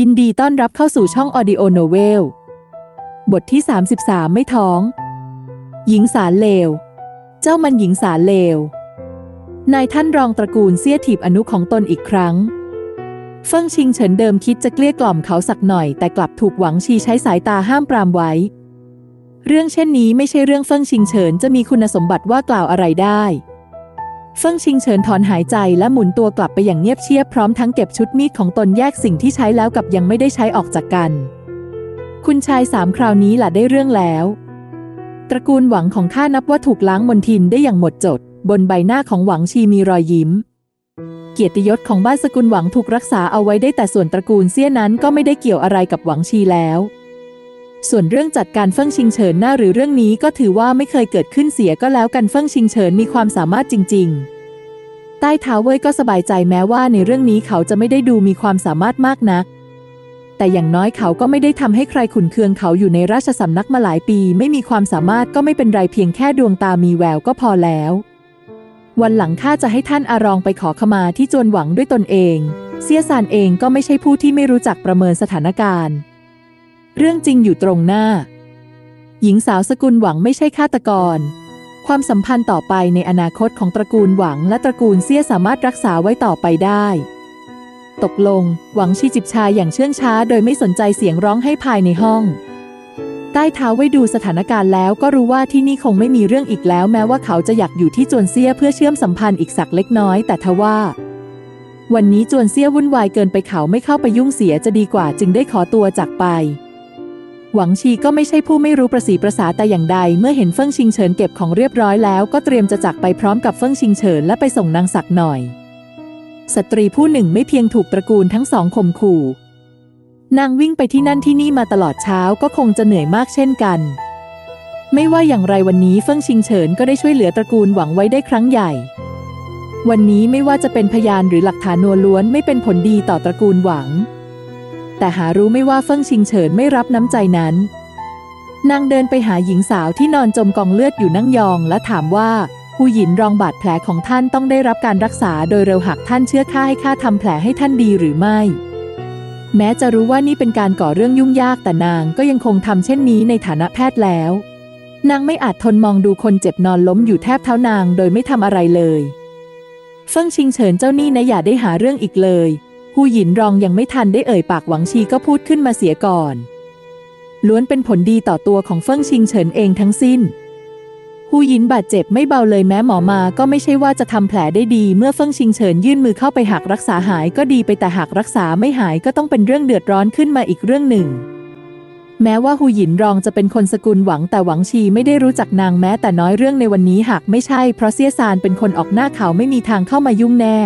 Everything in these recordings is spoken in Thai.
ยินดีต้อนรับเข้าสู่ช่องออดิโอโนเวล บทที่ 33 ไม่ท้อง หญิงสารเลว เจ้ามันหญิงสารเลว นายท่านรองตระกูลเสี้ยถีบอนุของตนอีกครั้ง เฟิ่งชิงเฉินเดิมคิดจะเกลี้ยกล่อมเขาสักหน่อย แต่กลับถูกหวังชีใช้สายตาห้ามปรามไว้ เรื่องเช่นนี้ไม่ใช่เรื่องเฟิ่งชิงเฉินจะมีคุณสมบัติว่ากล่าวอะไรได้ เฟิ่งชิงเฉินถอนหายใจและหมุนตัวกลับไปอย่างเงียบเชียบพร้อมทั้งเก็บชุดมีดของตนแยกสิ่งที่ใช้แล้วกับยังไม่ได้ใช้ออกจากกัน คุณชายสามคราวนี้ล่ะได้เรื่องแล้ว ตระกูลหวังของข้านับว่าถูกล้างมนทินได้อย่างหมดจด บนใบหน้าของหวังชีมีรอยยิ้ม เกียรติยศของบ้านสกุลหวังถูกรักษาเอาไว้ได้แต่ส่วนตระกูลเสี้ยนั้นก็ไม่ได้เกี่ยวอะไรกับหวังชีแล้ว ส่วนเรื่องจัดการเฟิ่งชิงเฉินหน้าหรือเรื่องนี้ก็ถือว่าไม่เคยเกิดขึ้นเสียก็แล้วกันเฟิ่งชิงเฉินมีความสามารถจริง ๆ ใต้เท้าเว่ยก็สบายใจแม้ว่าในเรื่องนี้เขาจะไม่ได้ดูมีความสามารถมากนัก แต่อย่างน้อยเขาก็ไม่ได้ทำให้ใครขุนเคืองเขาอยู่ในราชสำนักมาหลายปี ไม่มีความสามารถก็ไม่เป็นไรเพียงแค่ดวงตามีแววก็พอแล้ว วันหลังข้าจะให้ท่านอารองไปขอขมาที่จวนหวังด้วยตนเอง เสียซานเองก็ไม่ใช่ผู้ที่ไม่รู้จักประเมินสถานการณ์ เรื่องจริงอยู่ตรงหน้า หญิงสาวสกุลหวังไม่ใช่ฆาตกร ความสัมพันธ์ต่อไปในอนาคตของตระกูลหวังและตระกูลเสี้ยสามารถรักษาไว้ต่อไปได้ ตกลง หวังชีจิบชายอย่างเชื่องช้า โดยไม่สนใจเสียงร้องให้ภายในห้อง ใต้เท้าไว้ดูสถานการณ์แล้วก็รู้ว่าที่นี่คงไม่มีเรื่องอีกแล้ว แม้ว่าเขาจะอยากอยู่ที่จวนเซียเพื่อเชื่อมสัมพันธ์อีกสักเล็กน้อย แต่ทว่าวันนี้จวนเซียวุ่นวายเกินไปเขาไม่เข้าไปยุ่งเสียจะดีกว่าจึงได้ขอตัวจากไป หวังชีก็ไม่ใช่ผู้ไม่รู้ประสีประสาแต่อย่างใด เมื่อเห็นเฟิ่งชิงเฉินเก็บของเรียบร้อยแล้วก็เตรียมจะจากไปพร้อมกับเฟิ่งชิงเฉินและไปส่งนางศักหน่อย สตรีผู้หนึ่งไม่เพียงถูกตระกูลทั้งสองข่มขู่ นางวิ่งไปที่นั่นที่นี่มาตลอดเช้าก็คงจะเหนื่อยมากเช่นกัน ไม่ว่าอย่างไรวันนี้เฟิ่งชิงเฉินก็ได้ช่วยเหลือตระกูลหวังไว้ได้ครั้งใหญ่ วันนี้ไม่ว่าจะเป็นพยานหรือหลักฐานนัวล้วนไม่เป็นผลดีต่อตระกูลหวัง แต่หารู้ไม่ว่าเฟิ่งชิงเฉินไม่รับน้ำใจนั้น นางเดินไปหาหญิงสาวที่นอนจมกองเลือดอยู่นั่งยองและถามว่าผู้หญินรองบาดแผลของท่านต้องได้รับการรักษาโดยเร็วหากท่านเชื่อข้าให้ข้าทำแผลให้ท่านดีหรือไม่ แม้จะรู้ว่านี่เป็นการก่อเรื่องยุ่งยากแต่นางก็ยังคงทำเช่นนี้ในฐานะแพทย์แล้ว นางไม่อาจทนมองดูคนเจ็บนอนล้มอยู่แทบเท้านางโดยไม่ทำอะไรเลยเฟิ่งชิงเฉินเจ้านี่นะอย่าได้หาเรื่องอีกเลย หูหยินรองยังไม่ทันได้เอ่ยปากหวังชีก็พูดขึ้นมาเสียก่อน ล้วนเป็นผลดีต่อตัวของเฟิ่งชิงเฉินเองทั้งสิ้นหูหยินบาดเจ็บไม่เบาเลยแม้หมอมาก็ไม่ใช่ว่าจะทำแผลได้ดี เมื่อเฟิ่งชิงเฉินยื่นมือเข้าไปหักรักษาหายก็ดีไปแต่หากรักษาไม่หายก็ต้องเป็นเรื่องเดือดร้อนขึ้นมาอีกเรื่องหนึ่ง แม้ว่าหูหยินรองจะเป็นคนสกุลหวังแต่หวังชีไม่ได้รู้จักนางแม้แต่น้อยเรื่องในวันนี้หากไม่ใช่เพราะเสียซานเป็นคนออกหน้าเขาไม่มีทางเข้ามายุ่งแน่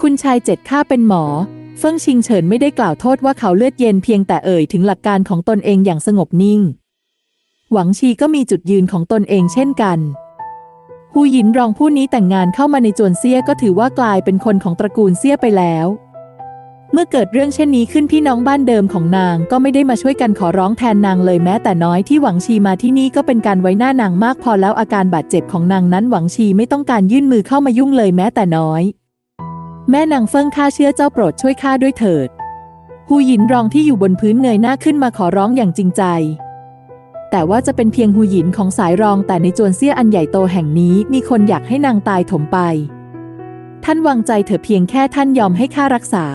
คุณชายเจ็ดข้าเป็นหมอ เฟิ่งชิงเฉินไม่ได้กล่าวโทษว่าเขาเลือดเย็นเพียงแต่เอ่ยถึงหลักการของตนเองอย่างสงบนิ่ง หวังชีก็มีจุดยืนของตนเองเช่นกันฮูหยินรองผู้นี้แต่งงานเข้ามาในจวนเซียก็ถือว่ากลายเป็นคนของตระกูลเซียไปแล้ว เมื่อเกิดเรื่องเช่นนี้ขึ้นพี่น้องบ้านเดิมของนางก็ไม่ได้มาช่วยกันขอร้องแทนนางเลยแม้แต่น้อยที่หวังชีมาที่นี่ก็เป็นการไว้หน้านางมากพอแล้วอาการบาดเจ็บของนางนั้นหวังชีไม่ต้องการยื่นมือเข้ามายุ่งเลยแม้แต่น้อย แม่นางเฟิ่งข้าเชื่อเจ้าโปรดช่วยข้าด้วยเถิดฮูหยินรองที่อยู่บนพื้นเงยหน้าขึ้นมาขอร้องอย่างจริงใจ แต่ว่าจะเป็นเพียงฮูหยินของสายรองแต่ในจวนเซี่ยอันใหญ่โตแห่งนี้มีคนอยากให้นางตายถมไป ท่านวางใจเถอะเพียงแค่ท่านยอมให้ข้ารักษา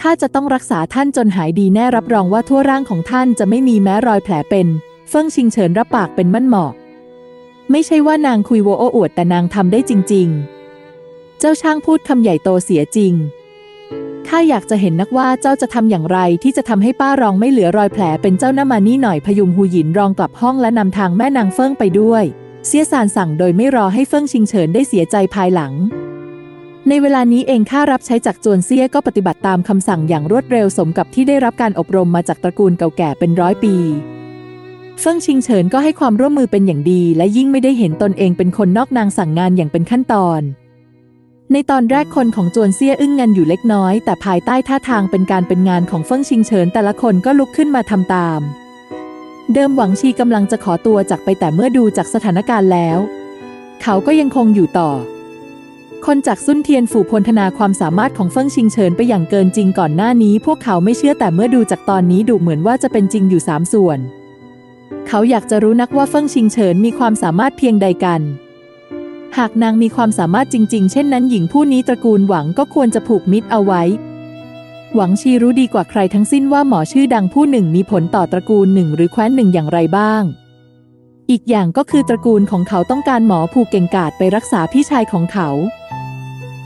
ข้าจะต้องรักษาท่านจนหายดีแน่รับรองว่าทั่วร่างของท่านจะไม่มีแม้รอยแผลเป็น เฟิ่งชิงเฉินรับปากเป็นมั่นเหมาะไม่ใช่ว่านางคุยโวโอ้อวดแต่นางทำได้จริง ๆ เจ้าช่างพูดคำใหญ่โตเสียจริง ข้าอยากจะเห็นนักว่าเจ้าจะทำอย่างไรที่จะทำให้ป้ารองไม่เหลือรอยแผลเป็นเจ้าหน้ามานี่หน่อยพยุงหูหยินรองกลับห้องและนำทางแม่นางเฟิงไปด้วย เสียสารสั่งโดยไม่รอให้เฟิงชิงเฉินได้เสียใจภายหลัง ในเวลานี้เองข้ารับใช้จากจวนเซียก็ปฏิบัติตามคำสั่งอย่างรวดเร็วสมกับที่ได้รับการอบรมมาจากตระกูลเก่าแก่เป็นร้อยปีเฟิ่งชิงเฉินก็ให้ความร่วมมือเป็นอย่างดี และยิ่งไม่ได้เห็นตนเองเป็นคนนอกนางสั่งงานอย่างเป็นขั้นตอน ในตอนแรกคนของจวนเซียอึ้งงันอยู่เล็กน้อย แต่ภายใต้ท่าทางเป็นการเป็นงานของเฟิ่งชิงเฉินแต่ละคนก็ลุกขึ้นมาทำตาม เดิมหวังชีกำลังจะขอตัวจากไปแต่เมื่อดูจากสถานการณ์แล้ว เขาก็ยังคงอยู่ต่อ คนจากซุนเทียนฝูพลธนาความสามารถของเฟิ่งชิงเฉินไปอย่างเกินจริงก่อนหน้านี้ พวกเขาไม่เชื่อแต่เมื่อดูจากตอนนี้ดูเหมือนว่าจะเป็นจริงอยู่สามส่วน เขาอยากจะรู้นักว่าเฟิ่งชิงเฉินมีความสามารถเพียงใดกัน หากนางมีความสามารถจริง ๆ เช่นนั้นหญิงผู้นี้ตระกูลหวังก็ควรจะผูกมิตรเอาไว้ หวังชีรู้ดีกว่าใครทั้งสิ้นว่าหมอชื่อดังผู้หนึ่งมีผลต่อตระกูลหนึ่งหรือแคว้นหนึ่งอย่างไรบ้าง อีกอย่างก็คือตระกูลของเขาต้องการหมอผูกเก่งกาจไปรักษาพี่ชายของเขา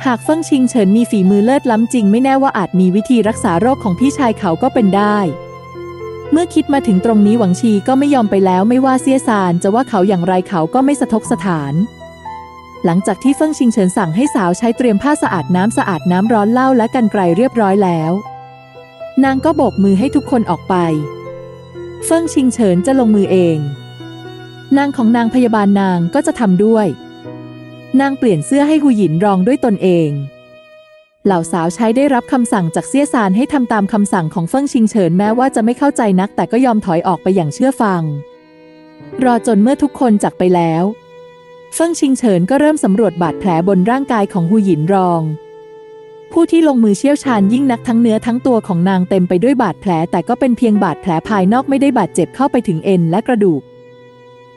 หากเฟิ่งชิงเฉินมีฝีมือเลิศล้ำจริงไม่แน่ว่าอาจมีวิธีรักษาโรคของพี่ชายเขาก็เป็นได้เมื่อคิดมาถึงตรงนี้หวังชีก็ไม่ยอมไปแล้วไม่ว่าเสียซานจะว่าเขาอย่างไรเขาก็ไม่สะทกสถาน หลังจากที่เฟิ่งชิงเฉินสั่งให้สาวใช้เตรียมผ้าสะอาดน้ำสะอาดน้ำร้อนเหล้าและกันไกรเรียบร้อยแล้ว นางก็โบกมือให้ทุกคนออกไป เฟิ่งชิงเฉินจะลงมือเอง นางของนางพยาบาลนางก็จะทำด้วย นางเปลี่ยนเสื้อให้หูหยินรองด้วยตนเอง เหล่าสาวใช้ได้รับคำสั่งจากเซี่ยซานให้ทำตามคำสั่งของเฟิ่งชิงเฉินแม้ว่าจะไม่เข้าใจนัก แต่ก็ยอมถอยออกไปอย่างเชื่อฟัง รอจนเมื่อทุกคนจากไปแล้ว เฟิ่งชิงเฉินก็เริ่มสำรวจบาดแผลบนร่างกายของหูหยินรอง ผู้ที่ลงมือเชี่ยวชาญยิ่งนักทั้งเนื้อทั้งตัวของนางเต็มไปด้วยบาดแผล แต่ก็เป็นเพียงบาดแผลภายนอกไม่ได้บาดเจ็บเข้าไปถึงเอ็นและกระดูก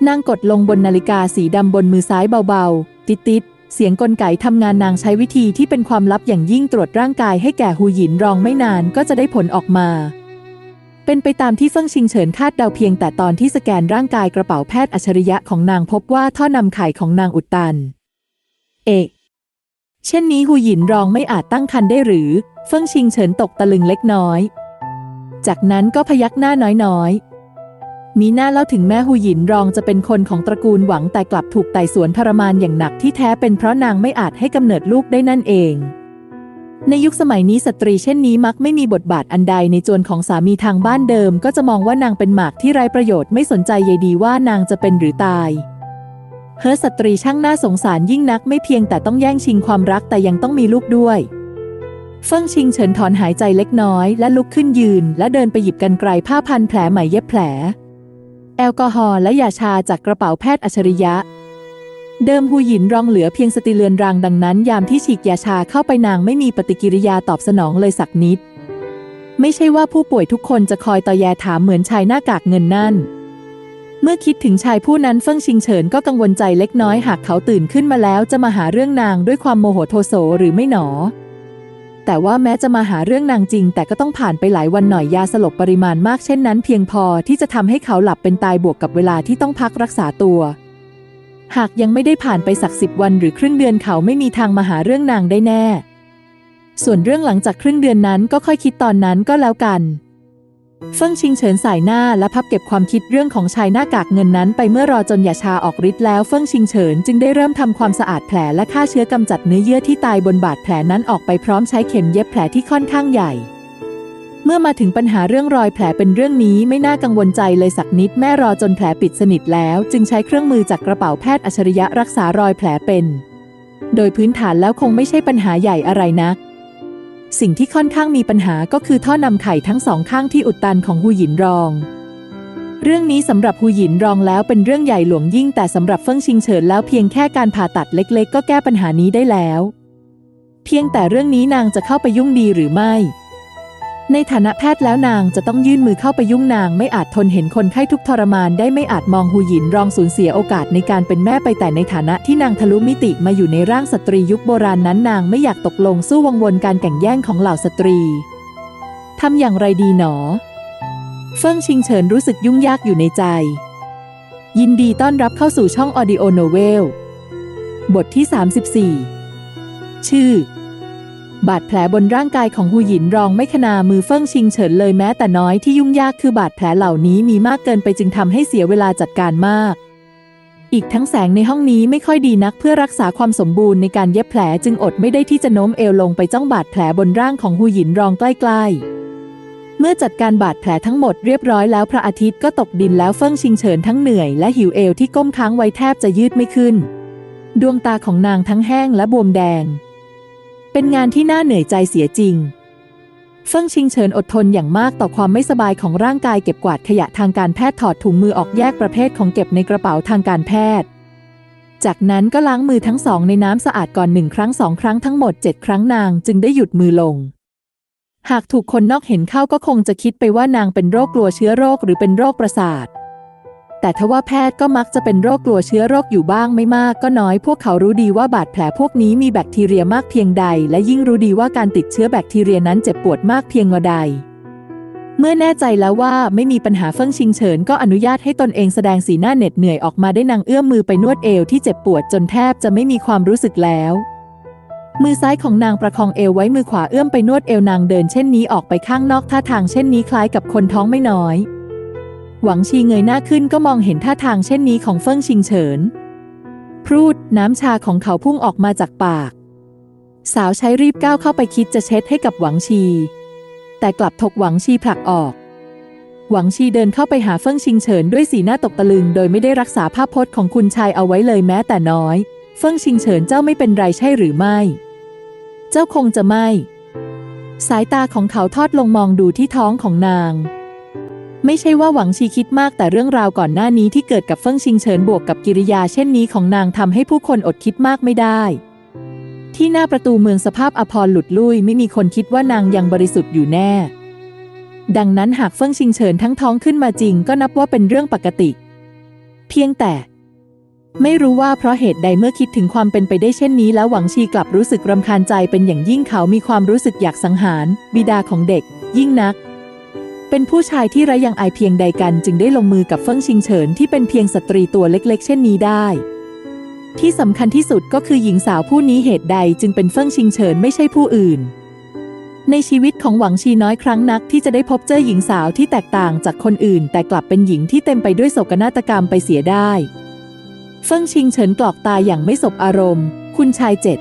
นางกดลงบนนาฬิกาสีดำบนมือซ้ายเบาๆ ติดๆเสียงกลไกทำงานนางใช้วิธีที่เป็นความลับอย่างยิ่งตรวจร่างกายให้แก่หูหยินรองไม่นานก็จะได้ผลออกมา เป็นไปตามที่เฟิ่งชิงเฉินคาดเดาเพียงแต่ตอนที่สแกนร่างกายกระเป๋าแพทย์อัจฉริยะของนางพบว่าท่อนำไข่ของนางอุดตัน เอกเช่นนี้หูหยินรองไม่อาจตั้งครรภ์ได้หรือ เฟิ่งชิงเฉินตกตะลึงเล็กน้อย จากนั้นก็พยักหน้าน้อยๆ มีหน้าเล่าถึงแม่หูหยินรองจะเป็นคนของตระกูลหวังแต่กลับถูกไต่สวนทรมานอย่างหนักที่แท้เป็นเพราะนางไม่อาจให้กำเนิดลูกได้นั่นเอง ในยุคสมัยนี้สตรีเช่นนี้มักไม่มีบทบาทอันใดในจวนของสามีทางบ้านเดิม ก็จะมองว่านางเป็นหมากที่ไร้ประโยชน์ไม่สนใจใยดีว่านางจะเป็นหรือตายเฮอสตรีช่างน่าสงสารยิ่งนักไม่เพียงแต่ต้องแย่งชิงความรักแต่ยังต้องมีลูกด้วยเฟิ่งชิงเฉินถอนหายใจเล็กน้อย และลุกขึ้นยืน และเดินไปหยิบกันไกรผ้าพันแผลใหม่เย็บแผล แอลกอฮอล์และยาชาจากกระเป๋าแพทย์อัจฉริยะ เดิมหูหยินรองเหลือเพียงสติเลือนรางดังนั้น ยามที่ฉีกยาชาเข้าไปนางไม่มีปฏิกิริยาตอบสนองเลยสักนิด ไม่ใช่ว่าผู้ป่วยทุกคนจะคอยตอแยถามเหมือนชายหน้ากากเงินนั่น เมื่อคิดถึงชายผู้นั้นเฟิ่งชิงเฉินก็กังวลใจเล็กน้อยหากเขาตื่นขึ้นมาแล้วจะมาหาเรื่องนางด้วยความโมโหโทโสหรือไม่หนอ แต่ว่าแม้จะมาหาเรื่องนางจริง แต่ก็ต้องผ่านไปหลายวันหน่อยยาสลบปริมาณมากเช่นนั้น เพียงพอที่จะทำให้เขาหลับเป็นตายบวกกับเวลาที่ต้องพักรักษาตัว หากยังไม่ได้ผ่านไปสักสิบวันหรือครึ่งเดือนเขาไม่มีทางมาหาเรื่องนางได้แน่ ส่วนเรื่องหลังจากครึ่งเดือนนั้นก็ค่อยคิดตอนนั้นก็แล้วกันเฟิ่งชิงเฉินสายหน้าและพับเก็บความคิดเรื่องของชายหน้ากากเงินนั้นไปเมื่อรอจนยาชาออกฤทธิ์แล้วเฟิ่งชิงเฉินจึงได้เริ่มทำความสะอาดแผลและฆ่าเชื้อกำจัดเนื้อเยื่อที่ตายบนบาดแผลนั้นออกไปพร้อมใช้เข็มเย็บแผลที่ค่อนข้างใหญ่ เมื่อมาถึงปัญหาเรื่องรอยแผลเป็นเรื่องนี้ไม่น่ากังวลใจเลยสักนิดแม่รอจนแผลปิดสนิทแล้ว จึงใช้เครื่องมือจากกระเป๋าแพทย์อัจฉริยะรักษารอยแผลเป็น โดยพื้นฐานแล้วคงไม่ใช่ปัญหาใหญ่อะไรนัก สิ่งที่ค่อนข้างมีปัญหาก็คือท่อนำไข่ทั้งสองข้างที่อุดตันของหูหยินรอง เรื่องนี้สำหรับหูหยินรองแล้วเป็นเรื่องใหญ่หลวงยิ่งแต่สำหรับเฟิ่งชิงเฉินแล้วเพียงแค่การผ่าตัดเล็ก ๆ ก็แก้ปัญหานี้ได้แล้ว เพียงแต่เรื่องนี้นางจะเข้าไปยุ่งดีหรือไม่ ในฐานะแพทย์แล้วนางจะต้องยื่นมือเข้าไปยุ่งนางไม่อาจทนเห็นคนไข้ทุกทรมานได้ไม่อาจมองหูหยินรองสูญเสียโอกาสในการเป็นแม่ไปแต่ในฐานะที่นางทะลุมิติมาอยู่ในร่างสตรียุคโบราณนั้นนางไม่อยากตกลงสู้วังวนการแข่งแย่งของเหล่าสตรีทำอย่างไรดีหนอ เฟิ่งชิงเฉินรู้สึกยุ่งยากอยู่ในใจ ยินดีต้อนรับเข้าสู่ช่องออดิโอโนเวลบทที่ 34 ชื่อ บาดแผลบนร่างกายของหูหยินรองไม่ขนามือเฟิ่งชิงเฉินเลยแม้แต่น้อยที่ยุ่งยากคือบาดแผลเหล่านี้มีมากเกินไปจึงทำให้เสียเวลาจัดการมาก อีกทั้งแสงในห้องนี้ไม่ค่อยดีนักเพื่อรักษาความสมบูรณ์ในการเย็บแผลจึงอดไม่ได้ที่จะโน้มเอวลงไปจ้องบาดแผลบนร่างของหูหยินรองใกล้ๆ เมื่อจัดการบาดแผลทั้งหมดเรียบร้อยแล้วพระอาทิตย์ก็ตกดินแล้วเฟิ่งชิงเฉินทั้งเหนื่อยและหิวเอวที่ก้มค้างไว้แทบจะยืดไม่ขึ้น ดวงตาของนางทั้งแห้งและบวมแดง เป็นงานที่น่าเหนื่อยใจเสียจริงเฟิ่งชิงเฉินอดทนอย่างมากต่อความไม่สบายของร่างกายเก็บกวาดขยะทางการแพทย์ถอดถุงมือออกแยกประเภทของเก็บในกระเป๋าทางการแพทย์ จากนั้นก็ล้างมือทั้งสองในน้ำสะอาดก่อนหนึ่งครั้งสองครั้งทั้งหมดเจ็ดครั้งนางจึงได้หยุดมือลง หากถูกคนนอกเห็นเข้าก็คงจะคิดไปว่านางเป็นโรคกลัวเชื้อโรคหรือเป็นโรคประสาท แต่ทว่าแพทย์ก็มักจะเป็นโรคกลัวเชื้อโรคอยู่บ้างไม่มากก็น้อย พวกเขารู้ดีว่าบาดแผลพวกนี้มีแบคทีเรียมากเพียงใด และยิ่งรู้ดีว่าการติดเชื้อแบคทีเรียนั้นเจ็บปวดมากเพียงใด เมื่อแน่ใจแล้วว่าไม่มีปัญหาเฟิ่งชิงเฉินก็อนุญาตให้ตนเองแสดงสีหน้าเหน็ดเหนื่อยออกมาได้นางเอื้อมมือไปนวดเอวที่เจ็บปวดจนแทบจะไม่มีความรู้สึกแล้วมือซ้ายของนางประคองเอวไว้มือขวาเอื้อมไปนวดเอวนางเดินเช่นนี้ออกไปข้างนอกท่าทางเช่นนี้คล้ายกับคนท้องไม่น้อย หวังชีเงยหน้าขึ้นก็มองเห็นท่าทางเช่นนี้ของเฟิ่งชิงเฉิน พรูดน้ำชาของเขาพุ่งออกมาจากปาก สาวใช้รีบก้าวเข้าไปคิดจะเช็ดให้กับหวังชี แต่กลับถกหวังชีผลักออก หวังชีเดินเข้าไปหาเฟิ่งชิงเฉินด้วยสีหน้าตกตะลึง โดยไม่ได้รักษาภาพพจน์ของคุณชายเอาไว้เลยแม้แต่น้อย เฟิ่งชิงเฉินเจ้าไม่เป็นไรใช่หรือไม่ เจ้าคงจะไม่ สายตาของเขาทอดลงมองดูที่ท้องของนาง ไม่ใช่ว่าหวังชีคิดมากแต่เรื่องราวก่อนหน้านี้ที่เกิดกับเฟิ่งชิงเฉินบวกกับกิริยาเช่นนี้ของนางทำให้ผู้คนอดคิดมากไม่ได้ ที่หน้าประตูเมืองสภาพอภรหลุดลุ่ยไม่มีคนคิดว่านางยังบริสุทธิ์อยู่แน่ ดังนั้นหากเฟิ่งชิงเฉินทั้งท้องขึ้นมาจริงก็นับว่าเป็นเรื่องปกติ เพียงแต่ ไม่รู้ว่าเพราะเหตุใดเมื่อคิดถึงความเป็นไปได้เช่นนี้ แล้วหวังชีกลับรู้สึกรำคาญใจเป็นอย่างยิ่งเขามีความรู้สึกอยากสังหาร บิดาของเด็ก ยิ่งนัก เป็นผู้ชายที่ไร้ยังอายเพียงใดกันจึงได้ลงมือกับเฟิ่งชิงเฉินที่เป็นเพียงสตรีตัวเล็กๆ เช่นนี้ได้ ที่สำคัญที่สุดก็คือหญิงสาวผู้นี้เหตุใดจึงเป็นเฟิ่งชิงเฉินไม่ใช่ผู้อื่น ในชีวิตของหวังชีน้อยครั้งนักที่จะได้พบเจอหญิงสาวที่แตกต่างจากคนอื่น แต่กลับเป็นหญิงที่เต็มไปด้วยโศกนาฏกรรมไปเสียได้ เฟิ่งชิงเฉินกรอกตาอย่างไม่สบอารมณ์ คุณชายเจ็ด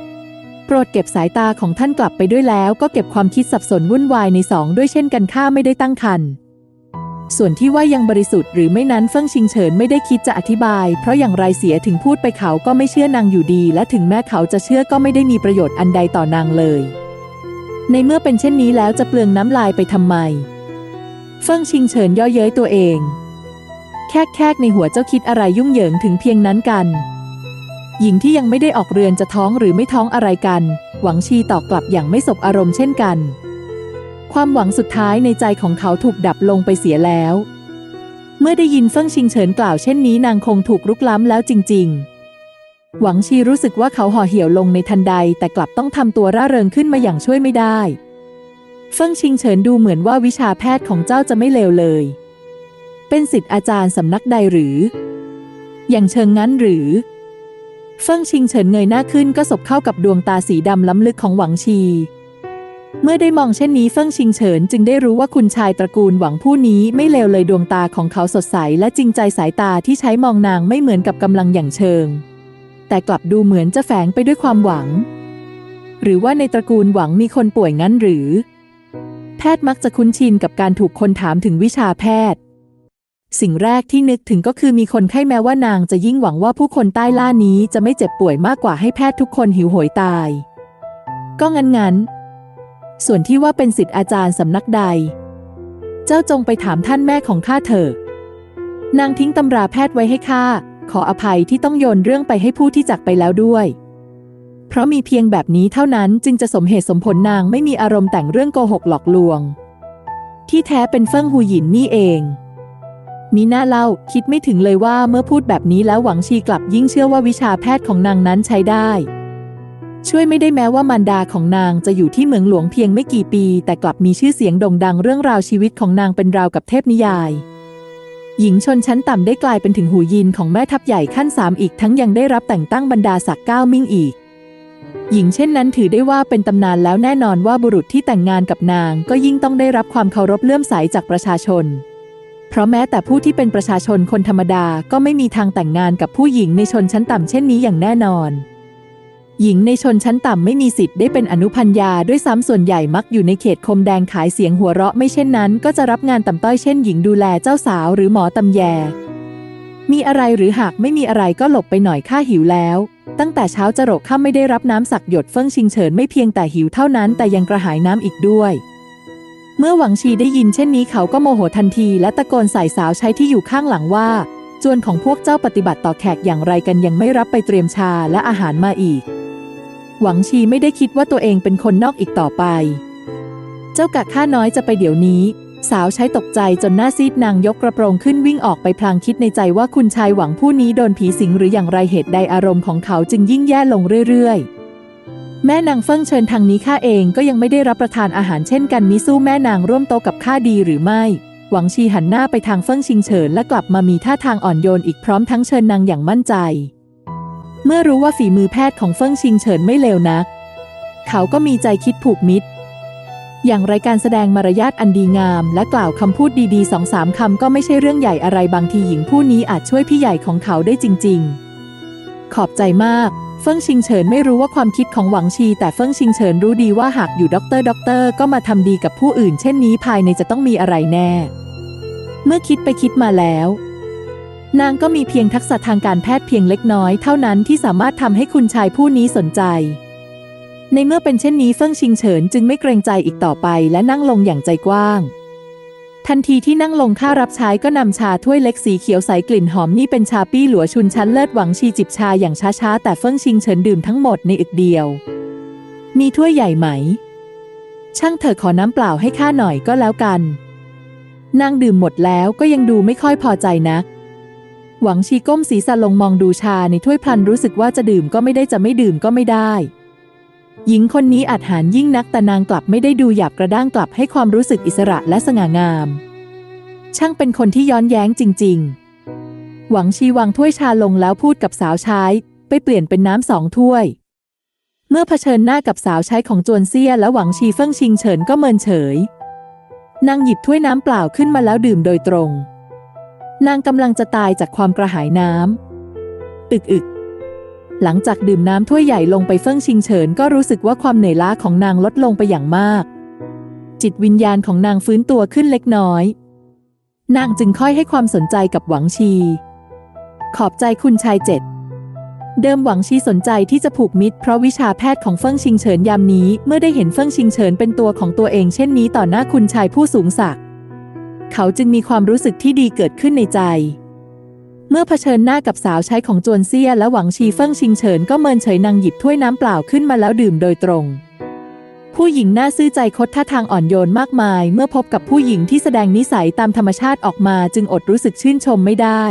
รดเก็บสายตาของท่านกลับไปด้วยแล้ว ก็เก็บความคิดสับสนวุ่นวายในสองด้วยเช่นกันข้าไม่ได้ตั้งคันส่วนที่ว่ายังบริสุทธิ์หรือไม่นั้นเฟิ่งชิงเฉินไม่ได้คิดจะอธิบาย เพราะอย่างไรเสียถึงพูดไปเขาก็ไม่เชื่อนางอยู่ดี และถึงแม้เขาจะเชื่อก็ไม่ได้มีประโยชน์อันใดต่อนางเลย ในเมื่อเป็นเช่นนี้แล้วจะเปลืองน้ำลายไปทำไม เฟิ่งชิงเฉินย่อเย้ยตัวเอง แค่แค่ในหัวเจ้าคิดอะไรยุ่งเหยิงถึงเพียงนั้นกัน หญิงที่ยังไม่ได้ออกเรือนจะท้องหรือไม่ท้องอะไรกัน หวังชีตอบกลับอย่างไม่สบอารมณ์เช่นกัน ความหวังสุดท้ายในใจของเขาถูกดับลงไปเสียแล้ว เมื่อได้ยินเฟิ่งชิงเฉินกล่าวเช่นนี้นางคงถูกรุกล้ำแล้วจริง ๆ หวังชีรู้สึกว่าเขาห่อเหี่ยวลงในทันใด แต่กลับต้องทำตัวร่าเริงขึ้นมาอย่างช่วยไม่ได้เฟิ่งชิงเฉินดูเหมือนว่าวิชาแพทย์ของเจ้าจะไม่เลวเลย เป็นสิทธิ์อาจารย์สำนักใดหรือ อย่างเชิงงั้นหรือ เฟิ่งชิงเฉินเงยหน้าขึ้นก็สบเข้ากับดวงตาสีดำล้ำลึกของหวังชี เมื่อได้มองเช่นนี้เฟิ่งชิงเฉินจึงได้รู้ว่าคุณชายตระกูลหวังผู้นี้ไม่เลวเลยดวงตาของเขาสดใสและจริงใจสายตาที่ใช้มองนางไม่เหมือนกับกำลังอย่างเชิง แต่กลับดูเหมือนจะแฝงไปด้วยความหวัง หรือว่าในตระกูลหวังมีคนป่วยงั้นหรือ แพทย์มักจะคุ้นชินกับการถูกคนถามถึงวิชาแพทย์ สิ่งแรกที่นึกถึงก็คือมีคนไข้แม้ว่านางจะยิ่งหวังว่าผู้คนใต้ล่านี้จะไม่เจ็บป่วยมากกว่าให้แพทย์ทุกคนหิวโหยตาย ก็งั้นงั้น ส่วนที่ว่าเป็นสิทธิ์อาจารย์สำนักใด เจ้าจงไปถามท่านแม่ของข้าเถอะ นางทิ้งตำราแพทย์ไว้ให้ข้า ขออภัยที่ต้องโยนเรื่องไปให้ผู้ที่จากไปแล้วด้วย เพราะมีเพียงแบบนี้เท่านั้นจึงจะสมเหตุสมผลนางไม่มีอารมณ์แต่งเรื่องโกหกหลอกลวง ที่แท้เป็นเฟิ่งหูหยินนี่เอง มีหน้าเล่า คิดไม่ถึงเลยว่าเมื่อพูดแบบนี้แล้วหวังชีกลับยิ่งเชื่อว่าวิชาแพทย์ของนางนั้นใช้ได้ ช่วยไม่ได้แม้ว่ามารดาของนางจะอยู่ที่เมืองหลวงเพียงไม่กี่ปี แต่กลับมีชื่อเสียงโด่งดังเรื่องราวชีวิตของนางเป็นราวกับเทพนิยาย หญิงชนชั้นต่ำได้กลายเป็นถึงหูยินของแม่ทัพใหญ่ขั้นสามอีกทั้งยังได้รับแต่งตั้งบรรดาศักดิ์เก้ามิ่งอีกหญิงเช่นนั้นถือได้ว่าเป็นตำนานแล้วแน่นอนว่าบุรุษที่แต่งงานกับนางก็ยิ่งต้องได้รับความเคารพเลื่อมใสจากประชาชน เพราะแม้แต่ผู้ที่เป็นประชาชนคนธรรมดาก็ไม่มีทางแต่งงานกับผู้หญิงในชนชั้นต่ำเช่นนี้อย่างแน่นอน หญิงในชนชั้นต่ำไม่มีสิทธิ์ได้เป็นอนุพัญญาด้วยซ้ำส่วนใหญ่มักอยู่ในเขตคมแดงขายเสียงหัวเราะไม่เช่นนั้น ก็จะรับงานต่ำต้อยเช่นหญิงดูแลเจ้าสาวหรือหมอตำแย มีอะไรหรือหากไม่มีอะไรก็หลบไปหน่อยข้าหิวแล้ว ตั้งแต่เช้าจะรกข้าไม่ได้รับน้ำสักหยดเฟิ่งชิงเฉินไม่เพียงแต่หิวเท่านั้นแต่ยังกระหายน้ำอีกด้วย เมื่อหวังชีได้ยินเช่นนี้เขาก็โมโหทันที และตะโกนใส่สาวใช้ที่อยู่ข้างหลังว่า จวนของพวกเจ้าปฏิบัติต่อแขกอย่างไรกันยังไม่รับไปเตรียมชาและอาหารมาอีก หวังชีไม่ได้คิดว่าตัวเองเป็นคนนอกอีกต่อไป เจ้ากะข้าน้อยจะไปเดี๋ยวนี้ สาวใช้ตกใจจนหน้าซีดนางยกกระโปรงขึ้นวิ่งออกไปพลางคิดในใจว่าคุณชายหวังผู้นี้โดนผีสิงหรืออย่างไรเหตุใดอารมณ์ของเขาจึงยิ่งแย่ลงเรื่อยๆ แม่นางเฟิ่งเชิญทางนี้ข้าเองก็ยังไม่ได้รับประทานอาหารเช่นกันมิสู้แม่นางร่วมโต๊ะกับข้าดีหรือไม่ หวังชีหันหน้าไปทางเฟิ่งชิงเฉินและกลับมามีท่าทางอ่อนโยนอีกพร้อมทั้งเชิญนางอย่างมั่นใจ เมื่อรู้ว่าฝีมือแพทย์ของเฟิ่งชิงเฉินไม่เลวนัก เขาก็มีใจคิดผูกมิตร อย่างไรการแสดงมารยาทอันดีงาม และกล่าวคำพูดดีๆสองสามคำก็ไม่ใช่เรื่องใหญ่อะไรบางทีหญิงผู้นี้อาจช่วยพี่ใหญ่ของเขาได้จริง ๆ ขอบใจมาก เฟิ่งชิงเฉินไม่รู้ว่าความคิดของหวังชี แต่เฟิ่งชิงเฉินรู้ดีว่าหากอยู่ด็อกเตอร์ด็อกเตอร์ก็มาทำดีกับผู้อื่น เช่นนี้ภายในจะต้องมีอะไรแน่ เมื่อคิดไปคิดมาแล้ว นางก็มีเพียงทักษะทางการแพทย์เพียงเล็กน้อย เท่านั้นที่สามารถทำให้คุณชายผู้นี้สนใจ ในเมื่อเป็นเช่นนี้เฟิ่งชิงเฉินจึงไม่เกรงใจอีกต่อไปและนั่งลงอย่างใจกว้าง ทันทีที่นั่งลงข้ารับใช้ก็นำชาถ้วยเล็กสีเขียวใสกลิ่นหอมนี่เป็นชาปี้หลัวชุนชั้นเลิศหวังชีจิบชาอย่างช้าๆ แต่เฟิ่งชิงเฉินดื่มทั้งหมดในอึกเดียว มีถ้วยใหญ่ไหม ช่างเถอะขอน้ำเปล่าให้ข้าหน่อยก็แล้วกัน นางดื่มหมดแล้วก็ยังดูไม่ค่อยพอใจนัก หวังชีก้มศีรษะลงมองดูชาในถ้วยพลันรู้สึกว่าจะดื่มก็ไม่ได้จะไม่ดื่มก็ไม่ได้ หญิงคนนี้อาจหารยิ่งนักแต่นางกลับไม่ได้ดูหยาบกระด้างกลับให้ความรู้สึกอิสระและสง่างาม ช่างเป็นคนที่ย้อนแย้งจริง ๆ หวังชีวางถ้วยชาลงแล้วพูดกับสาวใช้ ไปเปลี่ยนเป็นน้ำสองถ้วย เมื่อเผชิญหน้ากับสาวใช้ของจวนเซียและหวังชีเฟิ่งชิงเฉินก็เมินเฉย นางหยิบถ้วยน้ำเปล่าขึ้นมาแล้วดื่มโดยตรง นางกำลังจะตายจากความกระหายน้ำอึกอึก หลังจากดื่มน้ำถ้วยใหญ่ลงไปเฟิ่งชิงเฉินก็รู้สึกว่าความเหนื่อยล้าของนางลดลงไปอย่างมาก จิตวิญญาณของนางฟื้นตัวขึ้นเล็กน้อย นางจึงค่อยให้ความสนใจกับหวังชี ขอบใจคุณชายเจ็ดเดิมหวังชีสนใจที่จะผูกมิตรเพราะวิชาแพทย์ของเฟิ่งชิงเฉินยามนี้ เมื่อได้เห็นเฟิ่งชิงเฉินเป็นตัวของตัวเองเช่นนี้ต่อหน้าคุณชายผู้สูงศักดิ์เขาจึงมีความรู้สึกที่ดีเกิดขึ้นในใจ เมื่อเผชิญหน้ากับสาวใช้ของจวนเซียและหวังชีเฟิ่งชิงเฉินก็เมินเฉยนางหยิบถ้วยน้ำเปล่าขึ้นมาแล้วดื่มโดยตรง ผู้หญิงหน้าซื่อใจคดท่าทางอ่อนโยนมากมาย เมื่อพบกับผู้หญิงที่แสดงนิสัยตามธรรมชาติออกมาจึงอดรู้สึกชื่นชมไม่ได้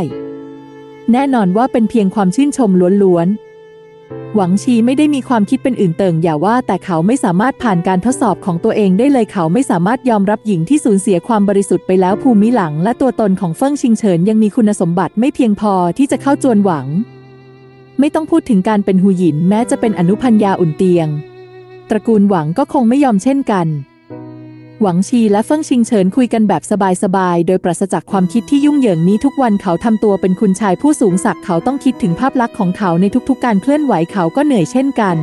แน่นอนว่าเป็นเพียงความชื่นชมล้วนๆ หวังชีไม่ได้มีความคิดเป็นอื่นเติ่งอย่าว่าแต่เขาไม่สามารถผ่านการทดสอบของตัวเองได้เลยเขาไม่สามารถยอมรับหญิงที่สูญเสียความบริสุทธิ์ไปแล้วภูมิหลัง และตัวตนของเฟิ่งชิงเฉินยังมีคุณสมบัติไม่เพียงพอที่จะเข้าจวนหวัง ไม่ต้องพูดถึงการเป็นหูหยินแม้จะเป็นอนุพัญญาอุ่นเตียง ตระกูลหวังก็คงไม่ยอมเช่นกัน หวังชีและเฟิ่งชิงเฉินคุยกันแบบสบายๆ โดยปราศจากความคิดที่ยุ่งเหยิงนี้ทุกวันเขาทำตัวเป็นคุณชายผู้สูงศักดิ์เขาต้องคิดถึงภาพลักษณ์ของเขาในทุกๆ การเคลื่อนไหวเขาก็เหนื่อยเช่นกัน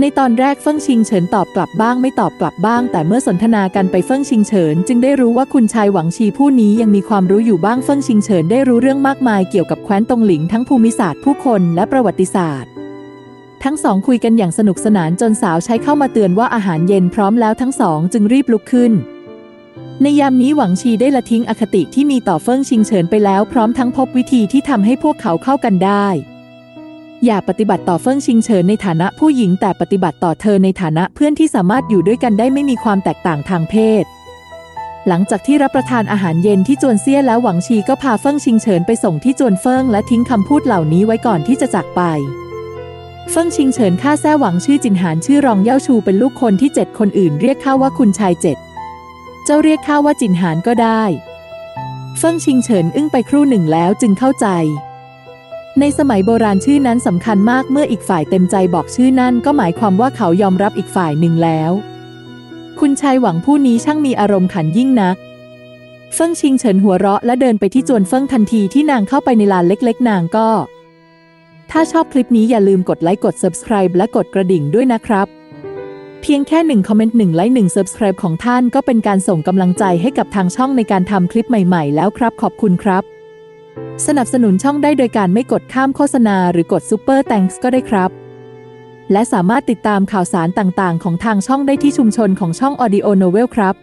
ในตอนแรกเฟิ่งชิงเฉินตอบกลับบ้างไม่ตอบกลับบ้าง แต่เมื่อสนทนากันไปเฟิ่งชิงเฉินจึงได้รู้ว่าคุณชายหวังชีผู้นี้ยังมีความรู้อยู่บ้างเฟิ่งชิงเฉินได้รู้เรื่องมากมายเกี่ยวกับแคว้นตงหลิงทั้งภูมิศาสตร์ผู้คนและประวัติศาสตร์ ทั้งสองคุยกันอย่างสนุกสนานจนสาวใช้เข้ามาเตือนว่าอาหารเย็นพร้อมแล้วทั้งสองจึงรีบลุกขึ้น ในยามนี้หวังชีได้ละทิ้งอคติที่มีต่อเฟิ่งชิงเฉินไปแล้วพร้อมทั้งพบวิธีที่ทำให้พวกเขาเข้ากันได้ อย่าปฏิบัติต่อเฟิ่งชิงเฉินในฐานะผู้หญิงแต่ปฏิบัติต่อเธอในฐานะเพื่อนที่สามารถอยู่ด้วยกันได้ไม่มีความแตกต่างทางเพศหลังจากที่รับประทานอาหารเย็นที่จวนเซี่ยแล้วหวังชีก็พาเฟิ่งชิงเฉินไปส่งที่จวนเฟิ่งและทิ้งคำพูดเหล่านี้ไว้ก่อนที่จะจากไป เฟิ่งชิงเฉินข้าแซ่หวังชื่อจินหานชื่อรองเย่าชูเป็นลูกคนที่เจ็ดคนอื่นเรียกข้าว่าคุณชายเจ็ดเจ้าเรียกข้าว่าจินหานก็ได้ เฟิ่งชิงเฉินอึ้งไปครู่หนึ่งแล้วจึงเข้าใจ ในสมัยโบราณชื่อนั้นสำคัญมากเมื่ออีกฝ่ายเต็มใจบอกชื่อนั่นก็หมายความว่าเขายอมรับอีกฝ่ายหนึ่งแล้ว คุณชายหวังผู้นี้ช่างมีอารมณ์ขันยิ่งนักเฟิ่งชิงเฉินหัวเราะและเดินไปที่จวนเฟิ่งทันทีที่นางเข้าไปในลานเล็ก ๆ นางก็ ถ้าชอบคลิปนี้อย่าลืมกดไลค์กด subscribe และกดกระดิ่งด้วยนะครับ เพียงแค่หนึ่งคอมเมนต์หนึ่งไลค์หนึ่ง subscribe ของท่านก็เป็นการส่งกำลังใจให้กับทางช่องในการทำคลิปใหม่ๆ แล้วครับ ขอบคุณครับ สนับสนุนช่องได้โดยการไม่กดข้ามโฆษณาหรือกด Super Thanks ก็ได้ครับ และสามารถติดตามข่าวสารต่างๆ ของทางช่องได้ที่ชุมชนของช่อง Audio Novel ครับ